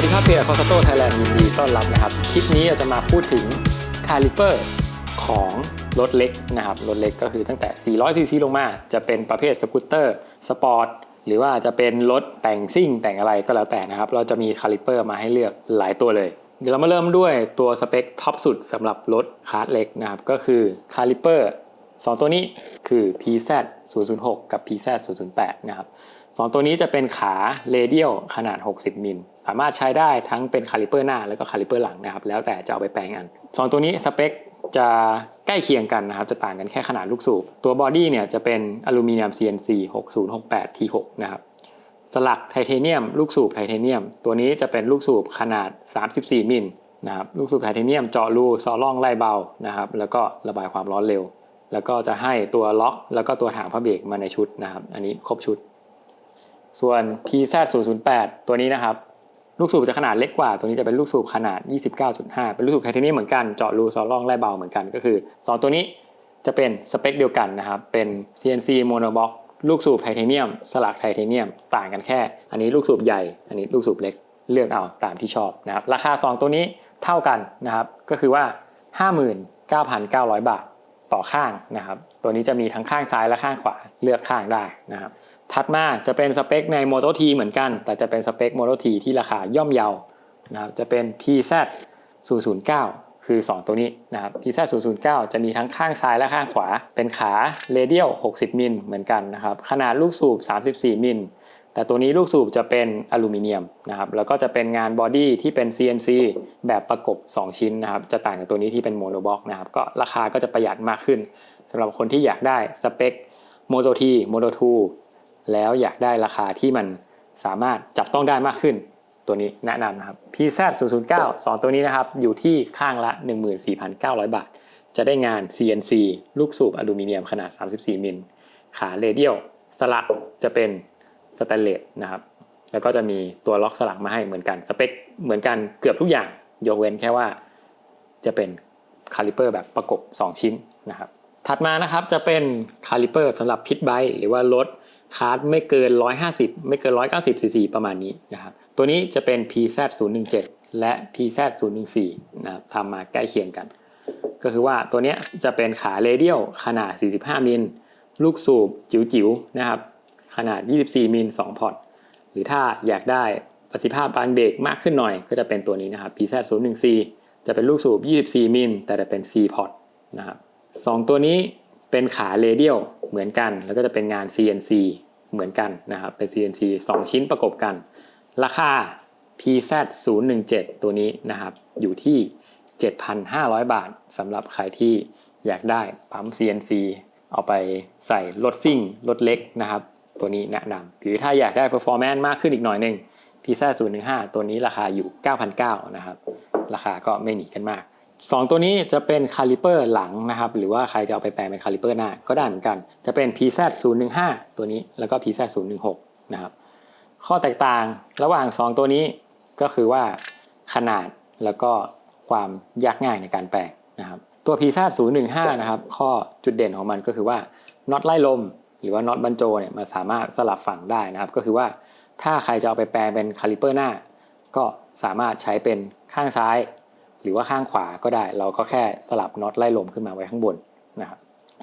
สวัสดีครับเพจคอสโตไทยแลนด์ยินดีต้อนรับนะครับ คลิปนี้เราจะมาพูดถึงคาลิเปอร์ของรถเล็กนะครับ รถเล็กก็คือตั้งแต่ 400 ซีซีลงมา จะเป็นประเภทสกูตเตอร์สปอร์ตหรือว่าจะเป็นรถแต่งซิ่งแต่งอะไรก็แล้วแต่นะครับ เราจะมีคาลิเปอร์มาให้เลือกหลายตัวเลย เดี๋ยวเรามาเริ่มด้วยตัวสเปคท็อปสุดสำหรับรถคาร์ดเล็กนะครับ ก็คือคาลิเปอร์สองตัวนี้คือ PZ 006 กับ PZ 008นะครับ สองตัวนี้จะเป็นขาเรเดียลขนาด 60 มิล สามารถใช้ได้ทั้งเป็นคาลิเปอร์หน้าแล้วก็คาลิเปอร์หลังนะครับ แล้วแต่จะเอาไปแปลงอันสองตัวนี้สเปคจะใกล้เคียงกันนะครับ จะต่างกันแค่ขนาดลูกสูบ ตัวบอดี้เนี่ยจะเป็นอลูมิเนียม CNC 6068 T6 นะครับสลักไทเทเนียม ลูกสูบไทเทเนียม ตัวนี้จะเป็นลูกสูบขนาด 34 มิลนะครับลูกสูบไทเทเนียมเจาะรูซอล่องไล่เบานะครับแล้วก็ระบายความร้อนเร็ว แล้วก็จะให้ตัวล็อก แล้วก็ตัวถังพระเบรกมาในชุดนะครับ อันนี้ครบชุด ส่วน PZ 008 ตัวนี้นะครับ ลูกสูบจะขนาดเล็กกว่า ตัวนี้จะเป็นลูกสูบขนาด 29.5 เป็นลูกสูบไทเทเนียมเหมือนกัน เจาะรูซอล่องไล่เบาเหมือนกัน ก็คือ 2 ตัวนี้จะเป็นสเปคเดียวกันนะครับ เป็น CNC monobox ลูกสูบไทเทเนียม สลักไทเทเนียม ต่างกันแค่ อันนี้ลูกสูบใหญ่ อันนี้ลูกสูบเล็ก เลือกเอาตามที่ชอบนะครับ ราคา 2 ตัวนี้เท่ากันนะครับ ก็คือว่า 59,900 บาท ต่อข้างนะครับ ตัวนี้จะมีทั้งข้างซ้ายและข้างขวาเลือกข้างได้นะครับถัดมาจะเป็นสเปคใน Moto T เหมือนกัน แต่จะเป็นสเปค Moto T ที่ราคาย่อมเยานะครับจะเป็น PZ 009 คือ 2 ตัวนี้นะครับ PZ 009 จะมีทั้งข้างซ้ายและข้างขวา เป็นขาเรเดียล 60 มิลเหมือนกันนะครับ ขนาดลูกสูบ 34 มิล แต่ตัวนี้ลูกสูบจะเป็นอลูมิเนียมนะครับแล้วก็จะเป็นงานบอดี้ที่เป็น CNC แบบประกบ 2 ชิ้นนะครับจะต่างจากตัวนี้ที่เป็นโมโนบ็อกนะครับก็ราคาก็จะประหยัดมากขึ้นสำหรับคนที่อยากได้สเปค Moto T Moto 2แล้วอยากได้ราคาที่มันสามารถจับต้องได้มากขึ้น ตัวนี้แนะนำนะครับ PZ 009 2 ตัวนี้นะครับอยู่ที่ข้างละ 14,900 บาท จะได้งาน CNC ลูกสูบอลูมิเนียมขนาด 34 มิล ขาเรเดียลสลักจะเป็น สแตนเลสนะครับแล้วก็จะมีตัวล็อกสลักมาให้เหมือนกันสเปคเหมือนกันเกือบทุกอย่างยกเว้นแค่ว่าจะเป็นคาลิเปอร์แบบประกบ 2 ชิ้นนะครับถัดมานะครับจะเป็นคาลิเปอร์สำหรับพิทไบค์หรือว่ารถคาร์ดไม่เกิน 150 ไม่เกิน 190ซีซีประมาณนี้นะครับตัวนี้จะเป็น PZ 017 และ PZ 014 นะครับทำมาใกล้เคียงกัน ก็คือว่าตัวนี้จะเป็นขาเรเดียลขนาด 45 มิล ลูกสูบจิ๋วๆนะครับ ขนาด 24 มิล 2 พอร์ต หรือถ้าอยากได้ประสิทธิภาพบานเบรกมากขึ้นหน่อย ก็จะเป็นตัวนี้นะครับ PZ 014 จะเป็นลูกสูบ 24 มิล แต่จะเป็น4พอร์ตนะครับสองตัวนี้เป็นขาเรเดียลเหมือนกัน แล้วก็จะเป็นงาน CNC เหมือนกันนะครับเป็น CNC 2 ชิ้นประกบกัน ราคา PZ 017 ตัวนี้นะครับอยู่ที่ 7,500 บาทสำหรับใครที่อยากได้ปั๊ม CNC เอาไปใส่รถซิ่งรถเล็กนะครับ ตัวนี้แนะนำหรือถ้าอยากได้ performance มากขึ้นอีกหน่อยหนึ่ง PZ 015 ตัวนี้ราคาอยู่ 9,900นะครับ ราคาก็ไม่หนีกันมาก 2 ตัวนี้จะเป็นคาลิเปอร์หลังนะครับ หรือว่าใครจะเอาไปแปลงเป็นคาลิเปอร์หน้าก็ได้เหมือนกัน จะเป็น PZ 015 ตัวนี้แล้วก็ PZ 016นะครับ ข้อแตกต่างระหว่าง 2 ตัวนี้ก็คือว่าขนาดแล้วก็ความยากง่ายในการแปลงนะครับ ตัว PZ 015นะครับ ข้อจุดเด่นของมันก็คือว่าน็อตไล่ลม หรือว่าน็อตบรรโจเนี่ยมันสามารถสลับฝั่งได้นะครับ ก็คือว่าถ้าใครจะเอาไปแปลงเป็นคาลิเปอร์หน้า ก็สามารถใช้เป็นข้างซ้าย หรือว่าข้างขวาก็ได้ เราก็แค่สลับน็อตไล่ลมขึ้นมาไว้ข้างบนนะครับ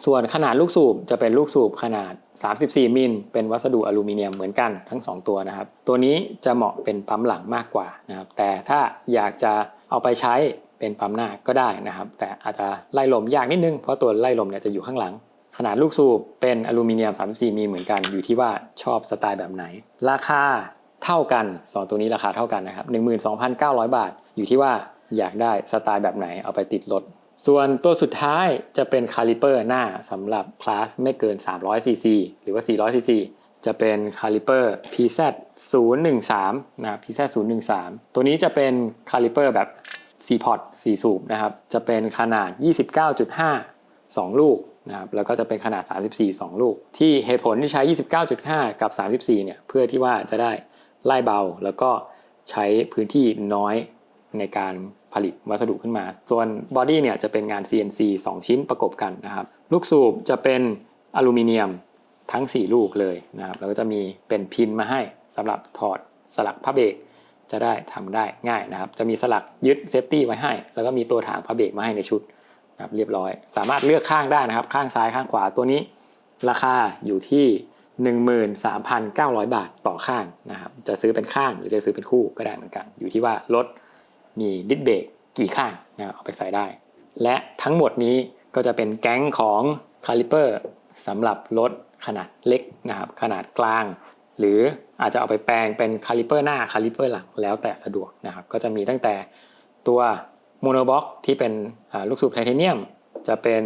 ส่วนขนาดลูกสูบจะเป็นลูกสูบขนาด 34 มิล เป็นวัสดุอลูมิเนียมเหมือนกันทั้ง 2 ตัวนะครับ ตัวนี้จะเหมาะเป็นปั๊มหลังมากกว่านะครับ แต่ถ้าอยากจะเอาไปใช้เป็นปั๊มหน้าก็ได้นะครับ แต่อาจจะไล่ลมยากนิดนึง เพราะตัวไล่ลมเนี่ยจะอยู่ข้างหลัง ขนาดลูกสูบเป็นอลูมิเนียม 34มิลเหมือนกันอยู่ที่ว่าชอบสไตล์แบบไหน ราคาเท่ากัน 2 ตัวนี้ราคาเท่ากันนะครับ 12,900 บาท อยู่ที่ว่าอยากได้สไตล์แบบไหนเอาไปติดรถ ส่วนตัวสุดท้ายจะเป็นคาลิเปอร์หน้าสำหรับคลาสไม่เกิน 300ซีซีหรือว่า 400ซีซีจะเป็นคาลิเปอร์ PZ 013นะ PZ 013ตัวนี้จะเป็นคาลิเปอร์แบบ4พอร์ต4สูบนะครับ จะเป็นขนาด 29.5 2 ลูก นะครับแล้วก็จะเป็นขนาด 34 2 ลูก ที่เหตุผลที่ใช้ 29.5 กับ 34 เนี่ยเพื่อที่ว่าจะได้ไล่เบา แล้วก็ใช้พื้นที่น้อยในการผลิตวัสดุขึ้นมา ส่วนบอดี้เนี่ยจะเป็นงาน CNC 2 ชิ้นประกบกันนะครับ ลูกสูบจะเป็นอลูมิเนียมทั้ง 4 ลูกเลยนะครับแล้วก็จะมีเป็นพินมาให้สำหรับถอดสลักผ้าเบรกจะได้ทำได้ง่ายนะครับ จะมีสลักยึดเซฟตี้ไว้ให้ แล้วก็มีตัวถางพระเบรกมาให้ในชุด นะครับเรียบร้อย สามารถเลือกข้างได้นะครับ ข้างซ้ายข้างขวาตัวนี้ ราคาอยู่ที่ 13,900 บาทต่อข้างนะครับ จะซื้อเป็นข้างหรือจะซื้อเป็นคู่ก็ได้เหมือนกัน อยู่ที่ว่ารถมีดิสเบรกกี่ข้างนะเอาไปใส่ได้ และทั้งหมดนี้ก็จะเป็นแก๊งของคาลิเปอร์สำหรับรถขนาดเล็กนะครับ ขนาดกลาง หรืออาจจะเอาไปแปลงเป็นคาลิเปอร์หน้าคาลิเปอร์หลังแล้วแต่สะดวกนะครับ ก็จะมีตั้งแต่ตัว โมโนบ็อกที่เป็นลูกสูบไทเทเนียม จะเป็น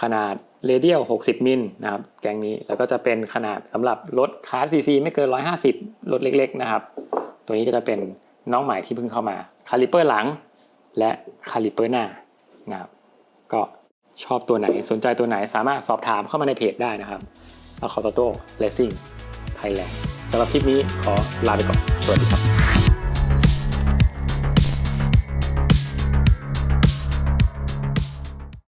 ขนาดเรเดียล60 มิลนะครับแกงนี้แล้วก็จะเป็นขนาดสำหรับรถคาร์ซีซีไม่เกิน 150 รถเล็กๆนะครับ ตัวนี้ก็จะเป็นน้องใหม่ที่เพิ่งเข้ามาคาลิเปอร์หลัง และคาลิเปอร์หน้านะครับก็ชอบตัวไหนสนใจตัวไหนสามารถสอบถามเข้ามาในเพจได้นะครับอาคอโตโต้เลสซิ่งไทยแลนด์สำหรับคลิปนี้ขอลาไปก่อน สวัสดีครับ